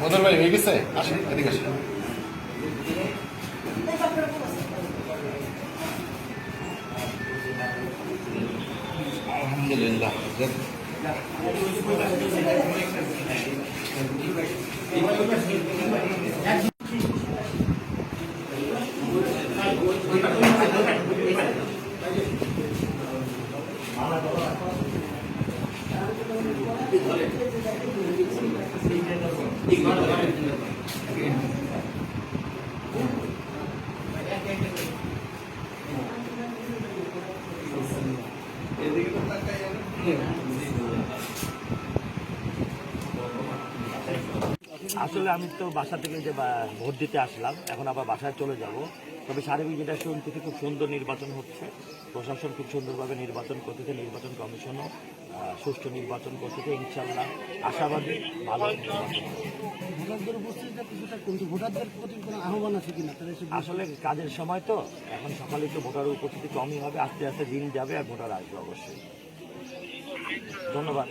মদন ভাই হয়ে গেছে? আসেন এদিকে আসেন। আলহামদুলিল্লাহ আসলে আমি তো বাসা থেকে যে ভোট দিতে আসলাম এখন আবার বাসায় চলে যাব। তবে সার্বিক যেটা শুনতেছি খুব সুন্দর নির্বাচন হচ্ছে। প্রশাসন খুব সুন্দরভাবে নির্বাচন করতেছে নির্বাচন কমিশনও সুষ্ঠু নির্বাচন করতেছে ইনশাল্লাহ আশাবাদী ভালো নির্বাচন। ভোটারদের উপস্থিতিটা কিছুটা কমছে ভোটারদের প্রতি কোনো আহ্বান আছে কিনা? আসলে কাজের সময় তো এখন সকালে একটু ভোটার উপস্থিতি কমই হবে আস্তে আস্তে দিন যাবে আর ভোটার আসবে অবশ্যই। ধন্যবাদ।